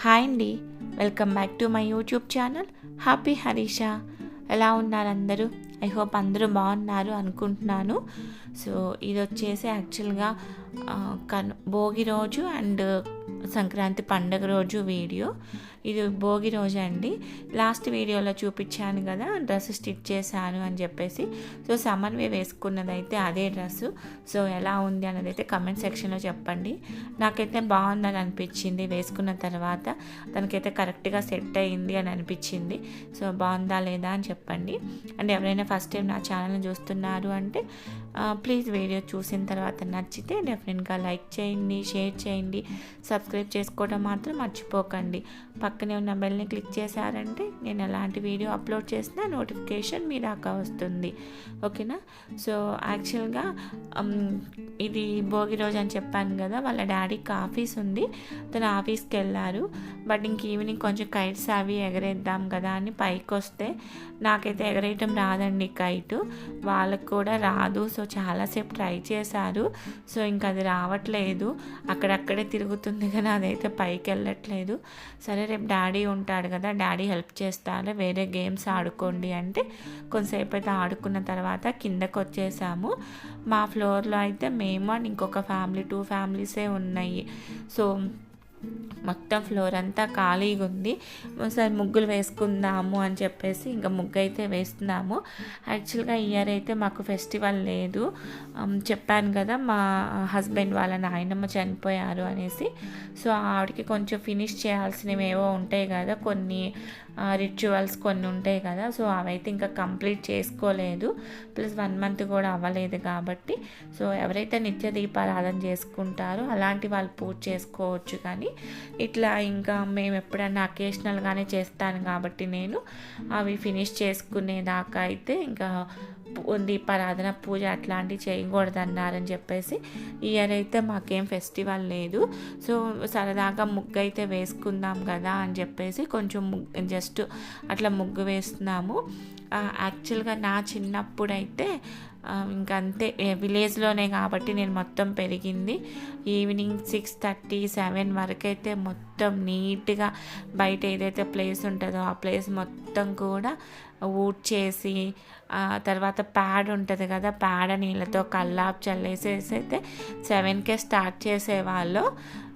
Hi అండి welcome back to my YouTube channel happy Harisha. ఎలా ఉన్నారందరూ ఐ హోప్ అందరూ బాగున్నారు అనుకుంటున్నాను. సో ఇది వచ్చేసి యాక్చువల్గా కన్ భోగి రోజు అండ్ సంక్రాంతి పండగ రోజు వీడియో. ఇది భోగి రోజు అండి. లాస్ట్ వీడియోలో చూపించాను కదా డ్రెస్ స్టిచ్ చేశాను అని చెప్పేసి. సో సమన్వయ వేసుకున్నదైతే అదే డ్రెస్సు సో ఎలా ఉంది అన్నది అయితే కమెంట్ సెక్షన్లో చెప్పండి. నాకైతే బాగుందని అనిపించింది వేసుకున్న తర్వాత. తనకైతే కరెక్ట్గా సెట్ అయ్యింది అని అనిపించింది. సో బాగుందా లేదా అని చెప్పండి. అండ్ ఎవరైనా ఫస్ట్ టైం నా ఛానల్ని చూస్తున్నారు అంటే ప్లీజ్ వీడియో చూసిన తర్వాత నచ్చితే డెఫినెట్గా లైక్ చేయండి షేర్ చేయండి సబ్స్క్రైబ్ చేసుకోవడం మాత్రం మర్చిపోకండి. పక్కనే ఉన్న బెల్ని క్లిక్ చేశారంటే నేను ఎలాంటి వీడియో అప్లోడ్ చేసినా నోటిఫికేషన్ మీ దాకా వస్తుంది. ఓకేనా సో యాక్చువల్గా ఇది భోగి రోజు అని చెప్పాను కదా వాళ్ళ డాడీకి ఆఫీస్ ఉంది. తను ఆఫీస్కి వెళ్ళారు. బట్ ఇంక ఈవినింగ్ కొంచెం కైట్స్ అవి ఎగరేద్దాం కదా అని పైకి వస్తే నాకైతే ఎగరేయటం రాదండి కైట్ వాళ్ళకు కూడా రాదు. సో చాలాసేపు ట్రై చేశారు. సో ఇంకా అది రావట్లేదు. అక్కడక్కడే తిరుగుతుంది కదా అదైతే పైకి వెళ్ళట్లేదు. సరే రేపు డాడీ ఉంటాడు కదా డాడీ హెల్ప్ చేస్తారు వేరే గేమ్స్ ఆడుకోండి అంటే కొంతసేపు అయితే ఆడుకున్న తర్వాత కిందకు వచ్చేసాము. మా ఫ్లోర్లో అయితే మేము అండ్ ఇంకొక ఫ్యామిలీ టూ ఫ్యామిలీసే ఉన్నాయి. సో మొత్తం ఫ్లోర్ అంతా ఖాళీగా ఉంది. ఒకసారి ముగ్గులు వేసుకుందాము అని చెప్పేసి ఇంకా ముగ్గు అయితే వేస్తున్నాము. యాక్చువల్గా ఇయర్ అయితే మాకు ఫెస్టివల్ లేదు. Um, చెప్పాను కదా మా హస్బెండ్ వాళ్ళ నాయనమ్మ చనిపోయారు అనేసి. సో ఆవిడకి కొంచెం ఫినిష్ చేయాల్సినవి ఏవో ఉంటాయి కదా కొన్ని రిచువల్స్ కొన్ని ఉంటాయి కదా సో అవైతే ఇంకా కంప్లీట్ చేసుకోలేదు. ప్లస్ వన్ మంత్ కూడా అవ్వలేదు కాబట్టి సో ఎవరైతే నిత్య దీపారాధన చేసుకుంటారో అలాంటి వాళ్ళు పూజ చేసుకోవచ్చు కానీ ఇట్లా ఇంకా మేము ఎప్పుడన్నా అకేషనల్గానే చేస్తాను కాబట్టి నేను అవి ఫినిష్ చేసుకునేదాకా అయితే ఇంకా దీపారాధన పూజ అట్లాంటివి చేయకూడదన్నారని చెప్పేసి ఇయర్ అయితే మాకేం ఫెస్టివల్ లేదు. సో సరదాగా ముగ్గు అయితే వేసుకుందాం కదా అని చెప్పేసి కొంచెం ముగ్గు జస్ట్ అట్లా ముగ్గు వేస్తున్నాము. యాక్చువల్గా నా చిన్నప్పుడైతే అయితే ఇంకంతే విలేజ్లోనే కాబట్టి నేను మొత్తం పెరిగింది. ఈవినింగ్ సిక్స్ థర్టీ సెవెన్ వరకు అయితే మొత్తం నీట్గా బయట ఏదైతే ప్లేస్ ఉంటుందో ఆ ప్లేస్ మొత్తం కూడా ఊడ్చేసి తర్వాత ప్యాడ్ ఉంటుంది కదా ప్యాడ్ నీళ్ళతో కల్లాపు చల్లేసేసి అయితే సెవెన్కే స్టార్ట్ చేసేవాళ్ళు.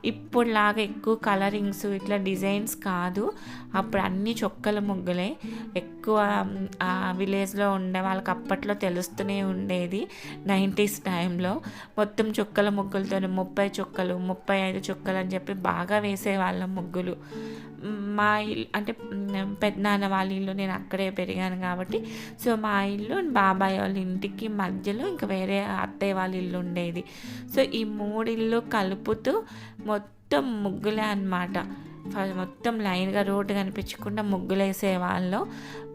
ఇప్పుడులాగా ఎక్కువ కలరింగ్స్ ఇట్లా డిజైన్స్ కాదు. అప్పుడు అన్ని చొక్కల ముగ్గులే. ఎక్కువ విలేజ్లో ఉండే వాళ్ళకి అప్పట్లో తెలుస్తూనే ఉండేది నైంటీస్ టైంలో. మొత్తం చుక్కల ముగ్గులతో ముప్పై చుక్కలు ముప్పై ఐదు చుక్కలు అని చెప్పి బాగా వేసేవాళ్ళం ముగ్గులు. మా ఇల్లు అంటే పెద్దనాన్న వాళ్ళ ఇల్లు నేను అక్కడే పెరిగాను కాబట్టి సో మా ఇల్లు బాబాయ్ వాళ్ళ ఇంటికి మధ్యలో ఇంకా వేరే అత్తయ్య వాళ్ళ ఇల్లు ఉండేది. సో ఈ మూడిల్లు కలుపుతూ మొత్తం ముగ్గులే అనమాట మొత్తం లైన్గా రోడ్డు కనిపించకుండా ముగ్గులు వేసేవాళ్ళు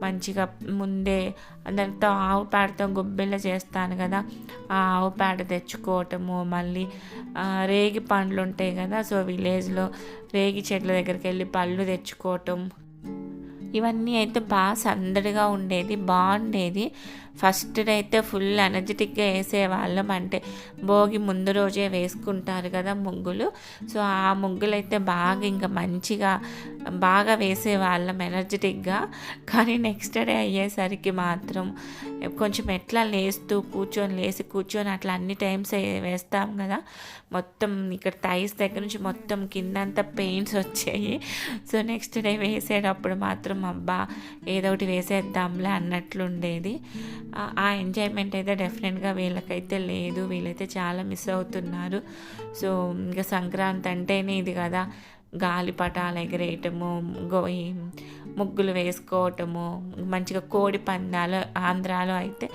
మంచిగా ముందే దాంతో ఆవు పేడతో గుబ్బిళ్ళ చేస్తాను కదా ఆ ఆవు పేడ తెచ్చుకోవటము మళ్ళీ రేగి పండ్లు ఉంటాయి కదా సో విలేజ్లో రేగి చెట్ల దగ్గరికి వెళ్ళి పళ్ళు తెచ్చుకోవటం. ఇవన్నీ అయితే బాగా సందడిగా ఉండేది బాగుండేది. ఫస్ట్ డే అయితే ఫుల్ ఎనర్జెటిక్గా వేసేవాళ్ళం. అంటే భోగి ముందు రోజే వేసుకుంటారు కదా ముగ్గులు. సో ఆ ముగ్గులు అయితే బాగా ఇంకా మంచిగా బాగా వేసేవాళ్ళం ఎనర్జెటిక్గా. కానీ నెక్స్ట్ డే అయ్యేసరికి మాత్రం కొంచెం ఎట్లా లేస్తూ కూర్చొని లేసి కూర్చొని అట్లా అన్ని టైమ్స్ వేస్తాం కదా. మొత్తం ఇక్కడ థైస్ దగ్గర నుంచి మొత్తం కిందంతా పెయిన్స్ వచ్చాయి. సో నెక్స్ట్ డే వేసేటప్పుడు మాత్రం అబ్బా ఏదో ఒకటి వేసేద్దాంలే అన్నట్లుండేది. ఆ ఎంజాయ్మెంట్ అయితే డెఫినెట్గా వీళ్ళకైతే లేదు. వీళ్ళైతే చాలా మిస్ అవుతున్నారు. సో ఇంకా సంక్రాంతి అంటేనే ఇది కదా. గాలిపటాలు ఎగరేయటము ముగ్గులు వేసుకోవటము మంచిగా కోడి పందాలు ఆంధ్రాలో అయితే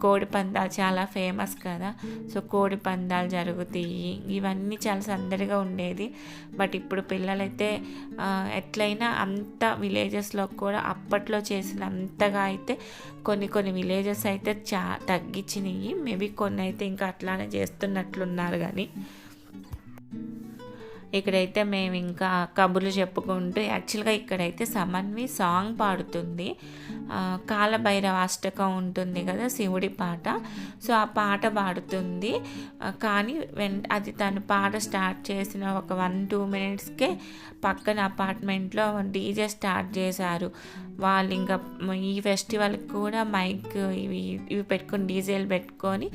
కోడి పందాలు చాలా ఫేమస్ కదా. సో కోడి పందాలు జరుగుతాయి. ఇవన్నీ చాలా సందడిగా ఉండేది. బట్ ఇప్పుడు పిల్లలైతే ఎట్లయినా అంత విలేజెస్లో కూడా అప్పట్లో చేసిన అంతగా అయితే కొన్ని కొన్ని విలేజెస్ అయితే చా తగ్గించినాయి మేబీ కొన్ని అయితే ఇంకా అట్లానే చేస్తున్నట్లున్నారు కానీ ఇక్కడైతే మేము ఇంకా కబుర్లు చెప్పుకుంటూ యాక్చువల్గా ఇక్కడైతే సమన్వి సాంగ్ పాడుతుంది. కాలభైరవ అష్టకం ఉంటుంది కదా శివుడి పాట. సో ఆ పాట పాడుతుంది. కానీ వెన్ అది తను పాట స్టార్ట్ చేసిన ఒక వన్ టూ మినిట్స్కే పక్కన అపార్ట్మెంట్లో డీజే స్టార్ట్ చేశారు. వాళ్ళు ఇంకా ఈ ఫెస్టివల్కి కూడా మైక్ ఇవి ఇవి పెట్టుకొని డీజేలు పెట్టుకొని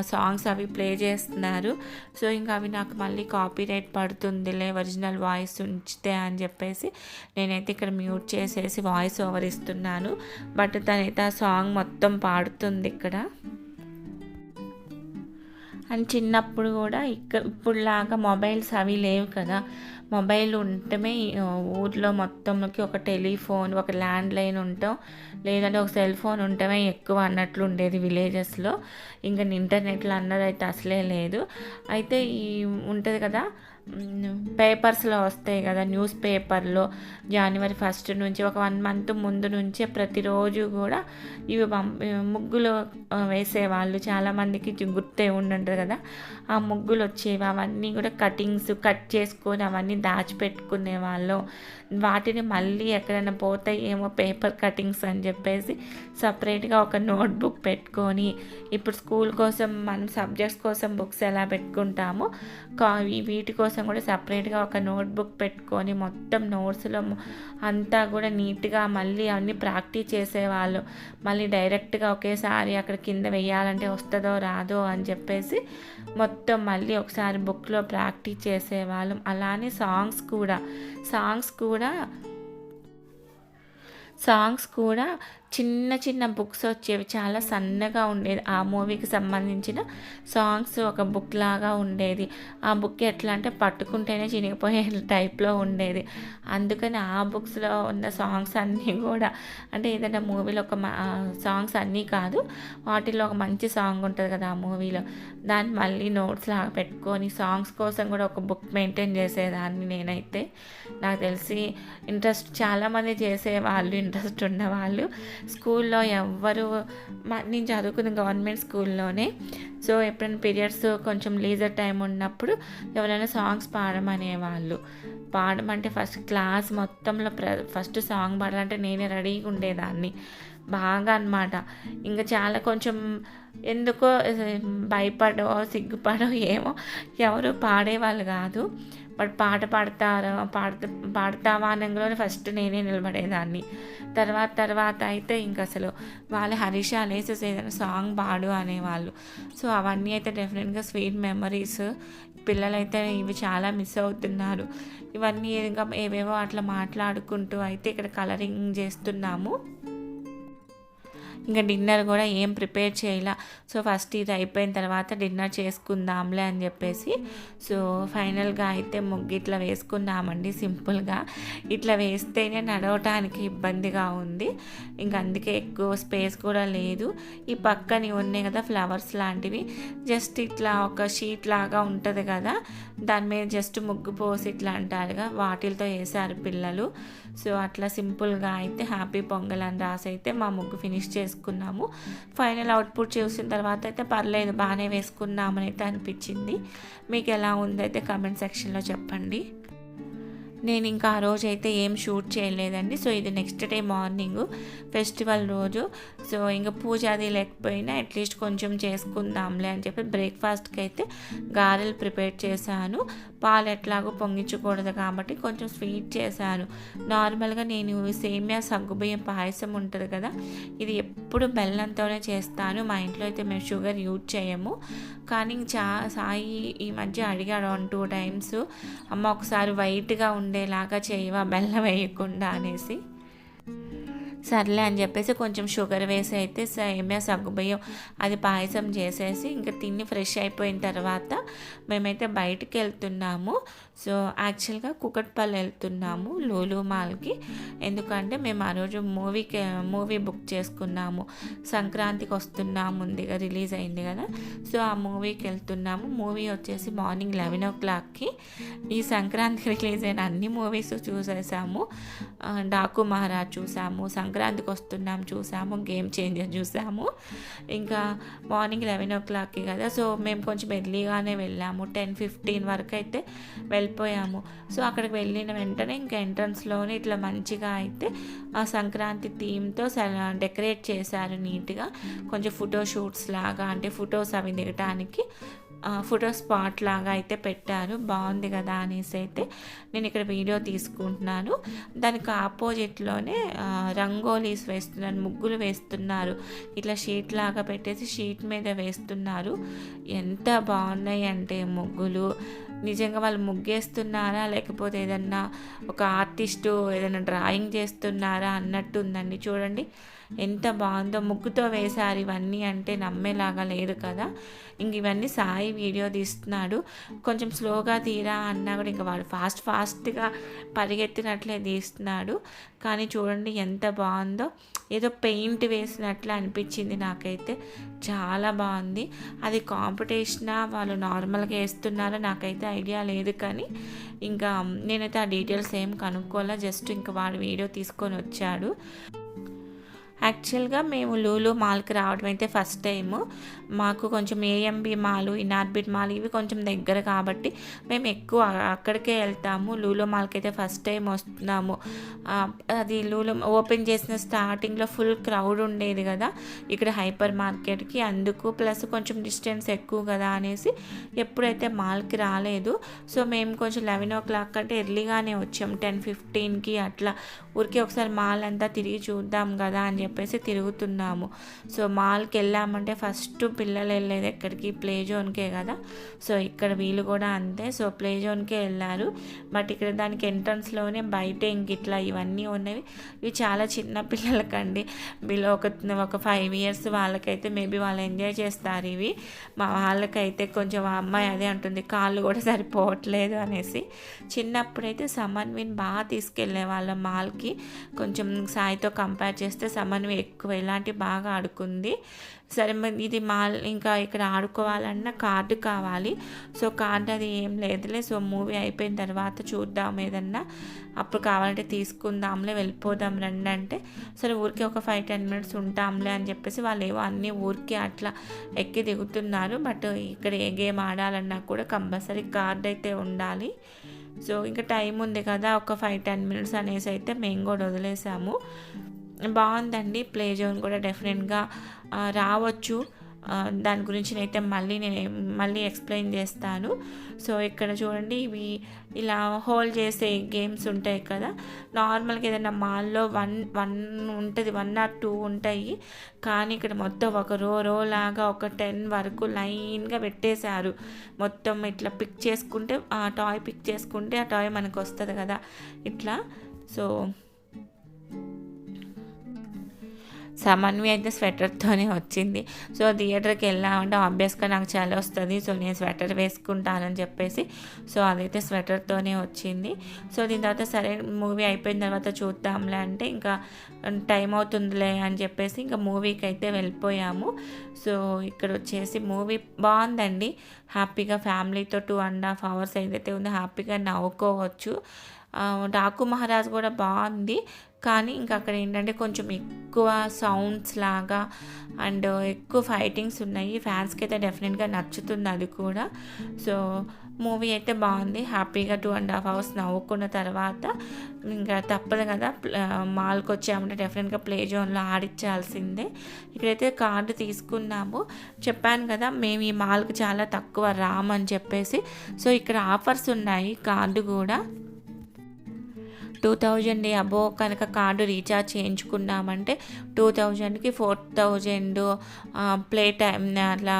సాంగ్స్ అవి ప్లే చేస్తున్నారు. సో ఇంకా అవి నాకు మళ్ళీ కాపీ రైట్ పడుతుందిలే ఒరిజినల్ వాయిస్ ఉంచితే అని చెప్పేసి నేనైతే ఇక్కడ మ్యూట్ చేసేసి వాయిస్ ఓవర్ ఇస్తున్నాను. బట్ తనైతే ఆ సాంగ్ మొత్తం పాడుతుంది ఇక్కడ. అండ్ చిన్నప్పుడు కూడా ఇక్క ఇప్పుడులాగా మొబైల్స్ అవి లేవు కదా. మొబైల్ ఉండటమే ఊర్లో మొత్తంకి ఒక టెలిఫోన్ ఒక ల్యాండ్ లైన్ ఉంటాం. లేదంటే ఒక సెల్ ఫోన్ ఉండటమే ఎక్కువ అన్నట్లు ఉండేది విలేజెస్లో. ఇంకా ఇంటర్నెట్లో అన్నది అయితే అసలే లేదు. అయితే ఈ ఉంటుంది కదా పేపర్స్లో వస్తాయి కదా న్యూస్ పేపర్లో. జనవరి ఫస్ట్ నుంచి ఒక వన్ మంత్ ముందు నుంచే ప్రతిరోజు కూడా ఇవి పంప ముగ్గులు వేసేవాళ్ళు. చాలామందికి గుర్తే ఉండుంటారు కదా. ఆ ముగ్గులు వచ్చేవి అవన్నీ కూడా కటింగ్స్ కట్ చేసుకొని అవన్నీ దాచిపెట్టుకునే వాళ్ళు. వాటిని మళ్ళీ ఎక్కడైనా పోతాయి ఏమో పేపర్ కటింగ్స్ అని చెప్పేసి సపరేట్గా ఒక నోట్బుక్ పెట్టుకొని ఇప్పుడు స్కూల్ కోసం మనం సబ్జెక్ట్స్ కోసం బుక్స్ ఎలా పెట్టుకుంటామో కా- వీటి కోసం కూడా సపరేట్గా ఒక నోట్బుక్ పెట్టుకొని మొత్తం నోట్స్లో అంతా కూడా నీట్గా మళ్ళీ అన్నీ ప్రాక్టీస్ చేసేవాళ్ళు. మళ్ళీ డైరెక్ట్గా ఒకేసారి అక్కడ కింద వెయ్యాలంటే వస్తుందో రాదో అని చెప్పేసి మొత్తం మొత్తం మళ్ళీ ఒకసారి బుక్లో ప్రాక్టీస్ చేసేవాళ్ళం. అలానే సాంగ్స్ కూడా. సాంగ్స్ కూడా సాంగ్స్ కూడా చిన్న చిన్న బుక్స్ వచ్చేవి. చాలా సన్నగా ఉండేది. ఆ మూవీకి సంబంధించిన సాంగ్స్ ఒక బుక్ లాగా ఉండేది. ఆ బుక్ ఎట్లా అంటే పట్టుకుంటేనే చినిగిపోయే టైప్లో ఉండేది. అందుకని ఆ బుక్స్లో ఉన్న సాంగ్స్ అన్నీ కూడా అంటే ఏదైనా మూవీలో ఒక సాంగ్స్ అన్నీ కాదు. వాటిలో ఒక మంచి సాంగ్ ఉంటుంది కదా ఆ మూవీలో. దాన్ని మళ్ళీ నోట్స్ లాగా పెట్టుకొని సాంగ్స్ కోసం కూడా ఒక బుక్ మెయింటైన్ చేసేదాన్ని నేనైతే. నాకు తెలిసి ఇంట్రెస్ట్ చాలామంది చేసేవాళ్ళు ఇంట్రెస్ట్ ఉన్నవాళ్ళు. స్కూల్లో ఎవ్వరు నేను చదువుకున్న గవర్నమెంట్ స్కూల్లోనే. సో ఎప్పుడైనా పీరియడ్స్ కొంచెం లీజర్ టైం ఉన్నప్పుడు ఎవరైనా సాంగ్స్ పాడమనేవాళ్ళు. పాడమంటే ఫస్ట్ క్లాస్ మొత్తంలో ప్ర ఫస్ట్ సాంగ్ పాడాలంటే నేనే రెడీగా ఉండేదాన్ని. బాగా అన్నమాట. ఇంకా చాలా కొంచెం ఎందుకో భయపడో సిగ్గుపడో ఏమో ఎవరు పాడేవాళ్ళు కాదు. వాడు పాట పాడతారు? పాడుతా పాడతావా అనగానే ఫస్ట్ నేనే నిలబడేదాన్ని. తర్వాత తర్వాత అయితే ఇంక అసలు వాళ్ళ హరీష లేసెస్ ఏదైనా సాంగ్ పాడు అనేవాళ్ళు. సో అవన్నీ అయితే డెఫినెట్గా స్వీట్ మెమరీస్ పిల్లలైతే ఇవి చాలా మిస్ అవుతున్నారు. ఇవన్నీ ఇంకా ఏవేవో అట్లా మాట్లాడుకుంటూ అయితే ఇక్కడ కలరింగ్ చేస్తున్నాము. ఇంకా డిన్నర్ కూడా ఏం ప్రిపేర్ చేయలే. సో ఫస్ట్ ఇది అయిపోయిన తర్వాత డిన్నర్ చేసుకుందాంలే అని చెప్పేసి. సో ఫైనల్గా అయితే ముగ్గు ఇట్లా వేసుకున్నామండి సింపుల్గా. ఇట్లా వేస్తేనే నడవటానికి ఇబ్బందిగా ఉంది. ఇంకా అందుకే ఎక్కువ స్పేస్ కూడా లేదు. ఈ పక్కని ఉన్నాయి కదా ఫ్లవర్స్ లాంటివి. జస్ట్ ఇట్లా ఒక షీట్ లాగా ఉంటుంది కదా. దాని మీద జస్ట్ ముగ్గు పోసి ఇట్లా అంటారుగా వాటిలతో వేసారు పిల్లలు. సో అట్లా సింపుల్గా అయితే హ్యాపీ పొంగల్ అని రాసి అయితే మా ముగ్గు ఫినిష్ వేసుకున్నాము. ఫైనల్ అవుట్పుట్ చూసిన తర్వాత అయితే పర్లేదు బాగానే వేసుకున్నామని అయితే అనిపించింది. మీకు ఎలా ఉందైతే కమెంట్ సెక్షన్లో చెప్పండి. నేను ఇంకా ఆ రోజు అయితే ఏం షూట్ చేయలేదండి. సో ఇది నెక్స్ట్ డే మార్నింగ్ ఫెస్టివల్ రోజు. సో ఇంకా పూజ అది లేకపోయినా అట్లీస్ట్ కొంచెం చేసుకుందాంలే అని చెప్పి బ్రేక్ఫాస్ట్కి అయితే గారెలు ప్రిపేర్ చేశాను. పాలు ఎట్లాగో పొంగించకూడదు కాబట్టి కొంచెం స్వీట్ చేశాను. నార్మల్గా నేను సేమియా సగ్గుబియ్యం పాయసం ఉంటుంది కదా ఇది ఎప్పుడు బెల్లంతోనే చేస్తాను. మా ఇంట్లో అయితే మేము షుగర్ యూజ్ చేయము. కానీ చా సాయి ఈ మధ్య అడిగాడు వన్ టూ టైమ్స్ అమ్మ ఒకసారి వైట్గా ఉండేలాగా చేయవా బెల్లం వేయకుండా? అనేసి. సర్లే అని చెప్పేసి కొంచెం షుగర్ వేసి అయితే సేమియా సగ్గుబియ్యం అది పాయసం చేసేసి ఇంకా తిని ఫ్రెష్ అయిపోయిన తర్వాత మేమైతే బయటికి వెళ్తున్నాము. సో యాక్చువల్గా కుకట్పల్లి వెళ్తున్నాము లూలు మాల్కి. ఎందుకంటే మేము ఆ రోజు మూవీకి మూవీ బుక్ చేసుకున్నాము. సంక్రాంతికి వస్తున్నాము ఉందిగా రిలీజ్ అయింది కదా. సో ఆ మూవీకి వెళ్తున్నాము. మూవీ వచ్చేసి మార్నింగ్ లెవెన్ ఓ క్లాక్కి. ఈ సంక్రాంతికి రిలీజ్ అయిన అన్ని మూవీస్ చూసేసాము. డాకు మహారాజ్ చూసాము. సంక్రాంతికి వస్తున్నాం చూసాము. గేమ్ చేంజర్ చూసాము. ఇంకా మార్నింగ్ లెవెన్ ఓ క్లాక్కి కదా. సో మేము కొంచెం ఎర్లీగానే వెళ్ళాము. టెన్ ఫిఫ్టీన్ వరకు అయితే వెళ్ళి వెళ్ళిపోయాము. సో అక్కడికి వెళ్ళిన వెంటనే ఇంకా ఎంట్రన్స్లోనే ఇట్లా మంచిగా అయితే ఆ సంక్రాంతి థీమ్తో డెకరేట్ చేశారు నీట్గా. కొంచెం ఫోటో షూట్స్ లాగా అంటే ఫొటోస్ అవి దిగటానికి ఫోటో స్పాట్ లాగా అయితే పెట్టారు. బాగుంది కదా అనేసి అయితే నేను ఇక్కడ వీడియో తీసుకుంటున్నాను. దానికి ఆపోజిట్లోనే రంగోలీస్ వేస్తున్నారు ముగ్గులు వేస్తున్నారు. ఇట్లా షీట్ లాగా పెట్టేసి షీట్ మీద వేస్తున్నారు. ఎంత బాగున్నాయి అంటే ముగ్గులు. నిజంగా వాళ్ళు ముగ్గేస్తున్నారా? లేకపోతే ఏదన్నా ఒక ఆర్టిస్టు ఏదైనా డ్రాయింగ్ చేస్తున్నారా అన్నట్టు ఉందండి చూడండి ఎంత బాగుందో ముగ్గుతో వేశారు ఇవన్నీ అంటే నమ్మేలాగా లేదు కదా. ఇంక ఇవన్నీ సాయి వీడియో తీస్తున్నాడు. కొంచెం స్లోగా తీరా అన్నా కూడా ఇంకా వాడు ఫాస్ట్ ఫాస్ట్గా పరిగెత్తినట్లే తీస్తున్నాడు. కానీ చూడండి ఎంత బాగుందో. ఏదో పెయింట్ వేసినట్లు అనిపించింది నాకైతే. చాలా బాగుంది. అది కాంపిటీషనా? వాళ్ళు నార్మల్గా వేస్తున్నారో? నాకైతే ఐడియా లేదు కానీ ఇంకా నేనైతే ఆ డీటెయిల్స్ ఏం కనుక్కోలే జస్ట్ ఇంకా వాడు వీడియో తీసుకొని వచ్చాడు. యాక్చువల్గా మేము లూలు మాల్కి రావడం అయితే ఫస్ట్ టైము. మాకు కొంచెం ఏఎంబి మాలు ఇనార్బిట్ మాల్ ఇవి కొంచెం దగ్గర కాబట్టి మేము ఎక్కువ అక్కడికే వెళ్తాము. లూలో మాల్కి అయితే ఫస్ట్ టైం వస్తున్నాము. అది లూలో ఓపెన్ చేసిన స్టార్టింగ్లో ఫుల్ క్రౌడ్ ఉండేది కదా. ఇక్కడ హైపర్ మార్కెట్కి అందుకు ప్లస్ కొంచెం డిస్టెన్స్ ఎక్కువ కదా అనేసి ఎప్పుడైతే మాల్కి రాలేదు. సో మేము కొంచెం లెవెన్ ఓ క్లాక్ అంటే ఎర్లీగానే వచ్చాము టెన్ ఫిఫ్టీన్కి అట్లా. ఊరికి ఒకసారి మాల్ అంతా తిరిగి చూద్దాం కదా అని చెప్పి చెప్పేసి తిరుగుతున్నాము. సో మాల్కి వెళ్ళామంటే ఫస్ట్ పిల్లలు వెళ్ళేది ఎక్కడికి? ప్లే జోన్కే కదా. సో ఇక్కడ వీళ్ళు కూడా అంతే. సో ప్లే జోన్కే వెళ్ళారు. బట్ ఇక్కడ దానికి ఎంట్రన్స్లోనే బయట ఇంక ఇట్లా ఇవన్నీ ఉన్నవి. ఇవి చాలా చిన్న పిల్లలకండి. బిలో ఒక ఒక ఫైవ్ ఇయర్స్ వాళ్ళకైతే మేబీ వాళ్ళు ఎంజాయ్ చేస్తారు ఇవి. మా వాళ్ళకైతే కొంచెం అమ్మాయి అదే అంటుంది కాళ్ళు కూడా సరిపోవట్లేదు అనేసి. చిన్నప్పుడైతే సమన్విన్ బాగా తీసుకెళ్ళే వాళ్ళ మాల్కి. కొంచెం సాయితో కంపేర్ చేస్తే సమన్వి ఎక్కువ ఇలాంటి బాగా ఆడుకుంది. సరే ఇది మా ఇంకా ఇక్కడ ఆడుకోవాలన్నా కార్డు కావాలి. సో కార్డు అది ఏం లేదులే. సో మూవీ అయిపోయిన తర్వాత చూద్దాం ఏదన్నా. అప్పుడు కావాలంటే తీసుకుందాంలే వెళ్ళిపోదాం రండి అంటే. సరే ఊరికి ఒక ఫైవ్ టెన్ మినిట్స్ ఉంటాంలే అని చెప్పేసి వాళ్ళు ఏవో అన్నీ ఊరికి అట్లా ఎక్కి దిగుతున్నారు. బట్ ఇక్కడ ఏ గేమ్ ఆడాలన్నా కూడా కంపల్సరీ కార్డ్ అయితే ఉండాలి. సో ఇంకా టైం ఉంది కదా ఒక ఫైవ్ టెన్ మినిట్స్ అనేసి అయితే మేము కూడా వదిలేసాము. బాగుందండి. ప్లే జోన్ కూడా డెఫినెట్గా రావచ్చు. దాని గురించి అయితే మళ్ళీ నేను మళ్ళీ ఎక్స్ప్లెయిన్ చేస్తాను. సో ఇక్కడ చూడండి ఇవి ఇలా హోల్డ్ చేసే గేమ్స్ ఉంటాయి కదా. నార్మల్గా ఏదైనా మాల్లో వన్ వన్ ఉంటుంది వన్ ఆర్ టూ ఉంటాయి. కానీ ఇక్కడ మొత్తం ఒక రో రో లాగా ఒక టెన్ వరకు లైన్గా పెట్టేశారు. మొత్తం ఇట్లా పిక్ చేసుకుంటే ఆ టాయ్ పిక్ చేసుకుంటే ఆ టాయ్ మనకు వస్తుంది కదా. ఇట్లా. సో సమన్వి అయితే స్వెటర్తోనే వచ్చింది. సో థియేటర్కి వెళ్ళామంటే ఆబ్వియస్గా నాకు చలి వస్తుంది. సో నేను స్వెటర్ వేసుకుంటానని చెప్పేసి సో అదైతే స్వెటర్తోనే వచ్చింది. సో దీని తర్వాత సరే మూవీ అయిపోయిన తర్వాత చూద్దాంలే అంటే ఇంకా టైం అవుతుందిలే అని చెప్పేసి ఇంకా మూవీకి అయితే వెళ్ళిపోయాము. సో ఇక్కడ వచ్చేసి మూవీ బాగుందండి. హ్యాపీగా ఫ్యామిలీతో టూ అండ్ హాఫ్ అవర్స్ ఏదైతే ఉందో హ్యాపీగా నవ్వుకోవచ్చు. డాకు మహారాజ్ కూడా బాగుంది. కానీ ఇంకా అక్కడ ఏంటంటే కొంచెం ఎక్కువ సౌండ్స్ లాగా అండ్ ఎక్కువ ఫైటింగ్స్ ఉన్నాయి. ఫ్యాన్స్కి అయితే డెఫినెట్గా నచ్చుతుంది అది కూడా. సో మూవీ అయితే బాగుంది. హ్యాపీగా టూ అండ్ హాఫ్ అవర్స్ నవ్వుకున్న తర్వాత ఇంకా తప్పదు కదా మాల్కి వచ్చామంటే డెఫినెట్గా ప్లే జోన్లో ఆడించాల్సిందే. ఇక్కడైతే కార్డు తీసుకున్నాము. చెప్పాను కదా మేము ఈ మాల్కి చాలా తక్కువ రామని చెప్పేసి. సో ఇక్కడ ఆఫర్స్ ఉన్నాయి కార్డు కూడా. టూ థౌజండ్ అబో కనుక కార్డు రీఛార్జ్ చేయించుకున్నామంటే టూ థౌజండ్కి ఫోర్ థౌజండ్ ప్లే టైం అట్లా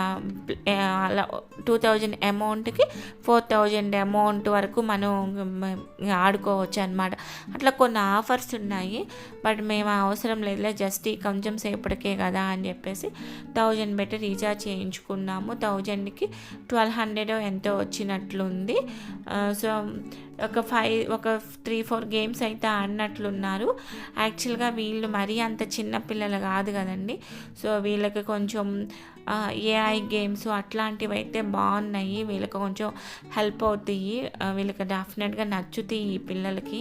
అలా టూ థౌజండ్ అమౌంట్కి ఫోర్ థౌజండ్ అమౌంట్ వరకు మనం ఆడుకోవచ్చు అనమాట అట్లా కొన్ని ఆఫర్స్ ఉన్నాయి బట్ మేము అవసరం లేదులే జస్ట్ ఈ కొంచెం సేపటికే కదా అని చెప్పేసి థౌజండ్ పెట్టి రీఛార్జ్ చేయించుకున్నాము. థౌజండ్కి ట్వెల్వ్ హండ్రెడ్ ఎంతో వచ్చినట్లుంది. సో ఒక ఫైవ్ ఒక త్రీ ఫోర్ గేమ్స్ అయితే ఆడినట్లున్నారు. యాక్చువల్గా వీళ్ళు మరీ అంత చిన్న పిల్లలు కాదు కదండి. సో వీళ్ళకి కొంచెం ఏఐ గేమ్స్ అట్లాంటివి అయితే బాగున్నాయి. వీళ్ళకి కొంచెం హెల్ప్ అవుతాయి. వీళ్ళకి డెఫినెట్గా నచ్చుతాయి ఈ పిల్లలకి.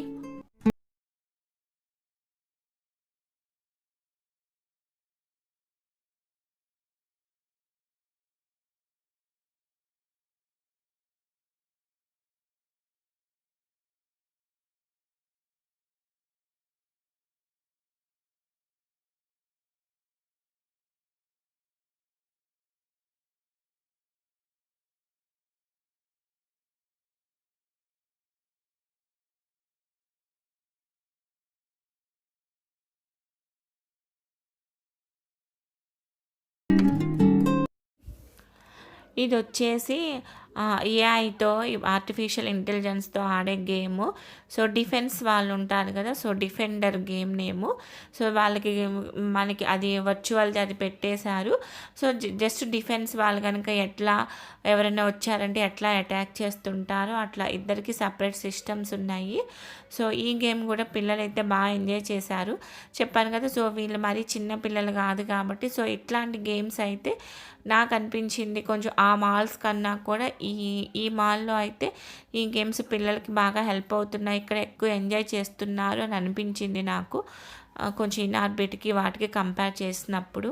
ఇది వచ్చేసి ఏఐతో ఆర్టిఫిషియల్ ఇంటెలిజెన్స్తో ఆడే గేము. సో డిఫెన్స్ వాళ్ళు ఉంటారు కదా so defender game name. So వాళ్ళకి మనకి అది వర్చువల్ది అది పెట్టేశారు. సో జస్ట్ డిఫెన్స్ వాళ్ళు కనుక ఎట్లా ఎవరైనా వచ్చారంటే ఎట్లా అటాక్ చేస్తుంటారో అట్లా ఇద్దరికి సపరేట్ సిస్టమ్స్ ఉన్నాయి. సో ఈ గేమ్ కూడా పిల్లలు అయితే బాగా ఎంజాయ్ చేశారు. చెప్పాను కదా సో వీళ్ళు మరీ చిన్న పిల్లలు కాదు కాబట్టి సో ఇట్లాంటి గేమ్స్ అయితే నాకు అనిపించింది. కొంచెం ఆ మాల్స్ కన్నా కూడా ఈ ఈ మాల్లో అయితే ఈ గేమ్స్ పిల్లలకి బాగా హెల్ప్ అవుతున్నాయి. ఇక్కడ ఎక్కువ ఎంజాయ్ చేస్తున్నారు అని అనిపించింది నాకు. కొంచెం ఇన్ఆర్బిట్కి వాటికి కంపేర్ చేసినప్పుడు.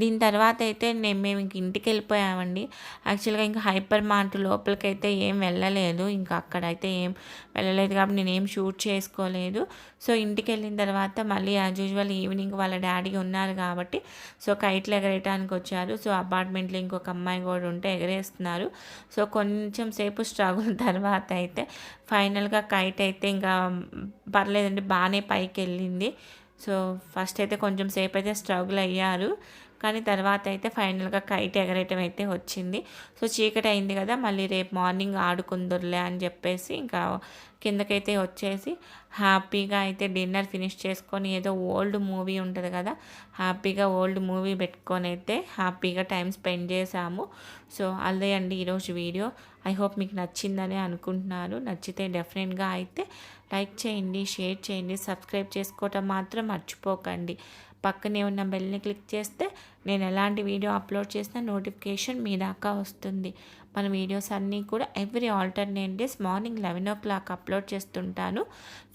దీని తర్వాత అయితే నేను మేము ఇంక ఇంటికి వెళ్ళిపోయామండి యాక్చువల్గా ఇంకా హైపర్ మార్ట్ లోపలికైతే ఏం వెళ్ళలేదు. ఇంకా అక్కడైతే ఏం వెళ్ళలేదు కాబట్టి నేను ఏం షూట్ చేసుకోలేదు. సో ఇంటికి వెళ్ళిన తర్వాత మళ్ళీ యాజ్ యూజువల్ ఈవినింగ్ వాళ్ళ డాడీ ఉన్నారు కాబట్టి సో కైట్లు ఎగరేయటానికి వచ్చారు. సో అపార్ట్మెంట్లో ఇంకొక అమ్మాయి కూడా ఉంటే ఎగరేస్తున్నారు. సో కొంచెం సేపు స్ట్రగుల్ తర్వాత అయితే ఫైనల్గా కైట్ అయితే ఇంకా పర్లేదండి బాగానే పైకి వెళ్ళింది సో ఫస్ట్ అయితే కొంచెం సేపు అయితే స్ట్రగుల్ అయ్యారు. కానీ తర్వాత అయితే ఫైనల్గా కైట్ ఎగరేయటం అయితే వచ్చింది. సో చీకటి అయింది కదా మళ్ళీ రేపు మార్నింగ్ ఆడుకుందరులే అని చెప్పేసి ఇంకా కిందకైతే వచ్చేసి హ్యాపీగా అయితే డిన్నర్ ఫినిష్ చేసుకొని ఏదో ఓల్డ్ మూవీ ఉంటుంది కదా హ్యాపీగా ఓల్డ్ మూవీ పెట్టుకొని అయితే హ్యాపీగా టైం స్పెండ్ చేసాము సో అదే అండి ఈరోజు వీడియో. ఐ హోప్ మీకు నచ్చిందని అనుకుంటున్నాను. నచ్చితే డెఫినెట్గా అయితే లైక్ చేయండి షేర్ చేయండి సబ్స్క్రైబ్ చేసుకోవటం మాత్రం మర్చిపోకండి. పక్కనే ఉన్న బెల్ని క్లిక్ చేస్తే నేను ఎలాంటి వీడియో అప్లోడ్ చేసినా నోటిఫికేషన్ మీ దాకా వస్తుంది. మన వీడియోస్ అన్నీ కూడా every alternate days morning eleven o'clock upload చేస్తుంటాను.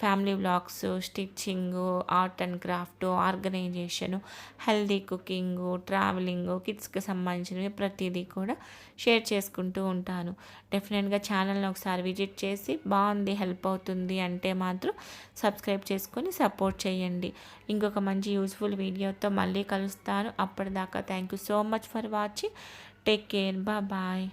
Family vlogs stitching art and craft organisation healthy cooking travelling కిడ్స్కి సంబంధించినవి ప్రతిదీ కూడా షేర్ చేసుకుంటూ ఉంటాను. డెఫినెట్గా ఛానల్ని ఒకసారి విజిట్ చేసి బాగుంది హెల్ప్ అవుతుంది అంటే మాత్రం సబ్స్క్రైబ్ చేసుకొని సపోర్ట్ చేయండి. ఇంకొక మంచి యూస్ఫుల్ వీడియోతో మళ్ళీ కలుస్తాను. అప్పటిదాకా thank you so much for watching. Take care. Bye